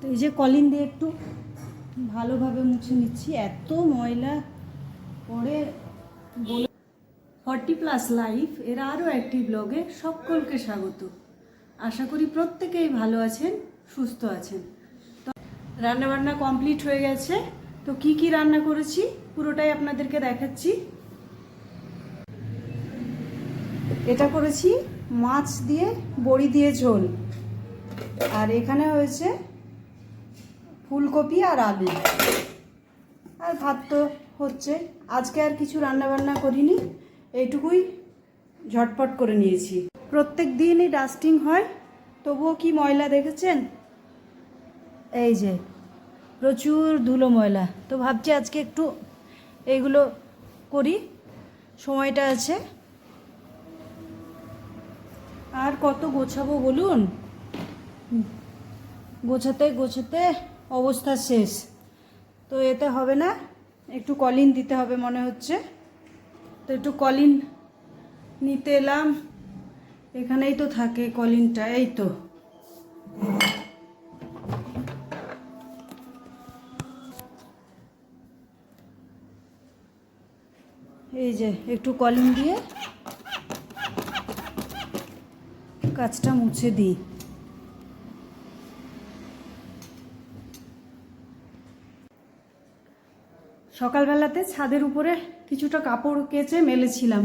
তো এই যে কলিন দিয়ে একটু ভালোভাবে মুছে নিচ্ছি। এত ময়লা পরে বলে ফর্টি প্লাস লাইফ এর আরও একটি ব্লগে সকলকে স্বাগত। আশা করি প্রত্যেকেই ভালো আছেন, সুস্থ আছেন। তো রান্নাবান্না কমপ্লিট হয়ে গেছে। তো কি কি রান্না করেছি পুরোটাই আপনাদেরকে দেখাচ্ছি। এটা করেছি মাছ দিয়ে বড়ি দিয়ে ঝোল। আর এখানে হয়েছে ফুলকপি আর আলু। আর ভাত তো হচ্ছে। আজকে আর কিছু রান্না বান্না করিনি। এইটুকুই ঝটপট করে নিয়েছি। প্রত্যেক দিনই ডাস্টিং হয়। তবুও কি ময়লা দেখেছেন? এই যে, প্রচুর ধুলো ময়লা। তো ভাবছি আজকে একটু এইগুলো করি। সময়টা আছে। আর কত গোছাবো বলুন? গোছাতে গোছাতে অবস্থা শেষ। তো এতে হবে না, একটু কলিন দিতে হবে মনে হচ্ছে। তো একটু কলিন নিতে এলাম। এখানেই তো থাকে কলিনটা, এই তো। এই যে, একটু কলিন দিয়ে কাজটা মুছে দিই। সকালবেলাতে ছাদের উপরে কিছুটা কাপড় কেচে মেলেছিলাম।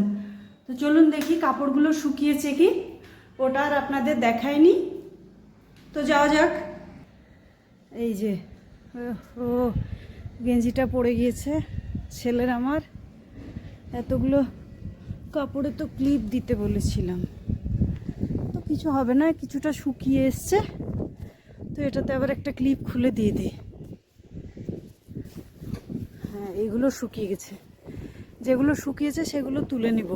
তো চলুন দেখি কাপড়গুলো শুকিয়েছে কি? ওটা আর আপনাদের দেখায়নি। তো যাওয়া যাক। এই যে, ও, গেঞ্জিটা পড়ে গিয়েছে ছেলের আমার। এতগুলো কাপড়ে তো ক্লিপ দিতে বলেছিলাম। তো কিছু হবে না, কিছুটা শুকিয়ে এসছে। তো এটাতে আবার একটা ক্লিপ খুলে দিয়ে দিই। হ্যাঁ এগুলো শুকিয়ে গেছে। যেগুলো শুকিয়েছে, সেগুলো তুলে নিব।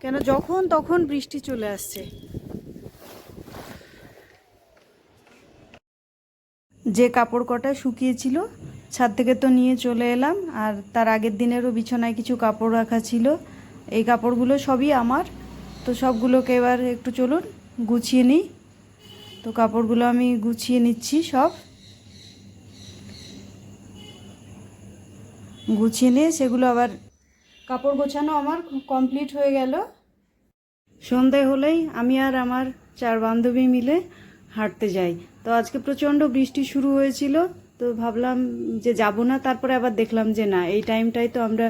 কেন, যখন তখন বৃষ্টি চলে আসছে। যে কাপড় কটা শুকিয়েছিল, ছাদ থেকে তো নিয়ে চলে এলাম, আর তার আগের দিনেরও বিছানায় কিছু কাপড় রাখা ছিল। এই কাপড়গুলো সবই আমার। তো সবগুলোকে এবার একটু চলুন, গুছিয়ে নিই। তো কাপড়গুলো আমি গুছিয়ে নিচ্ছি সব। গুছিয়ে নিয়ে সেগুলো আবার কাপড় গোছানো আমার কমপ্লিট হয়ে গেল। সন্ধে হলেই আমি আর আমার চার বান্ধবী মিলে হাঁটতে যাই। তো আজকে প্রচণ্ড বৃষ্টি শুরু হয়েছিল, তো ভাবলাম যে যাব না, তারপরে আবার দেখলাম যে না, এই টাইমটাই তো আমরা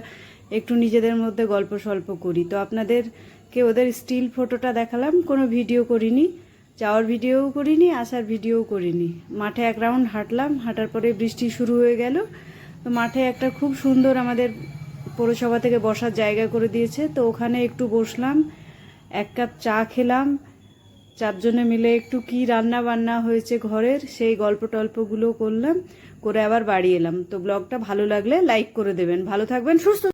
একটু নিজেদের মধ্যে গল্প স্বল্প করি। তো আপনাদেরকে ওদের স্টিল ফটোটা দেখালাম, কোনো ভিডিও করিনি, যাওয়ার ভিডিওও করিনি, আসার ভিডিওও করিনি। মাঠে এক রাউন্ড হাঁটলাম, হাঁটার পরে বৃষ্টি শুরু হয়ে গেল। তো মাঠে একটা খুব সুন্দর আমাদের পৌরসভা থেকে বসার জায়গা করে দিয়েছে। তো ওখানে একটু বসলাম, এক কাপ চা খেলাম। চারজনে মিলে একটু কি রান্না বান্না হয়েছে ঘরের, সেই গল্প টল্পগুলো করলাম, করে আবার বাড়ি এলাম। তো ব্লগটা ভালো লাগলে লাইক করে দেবেন। ভালো থাকবেন, সুস্থ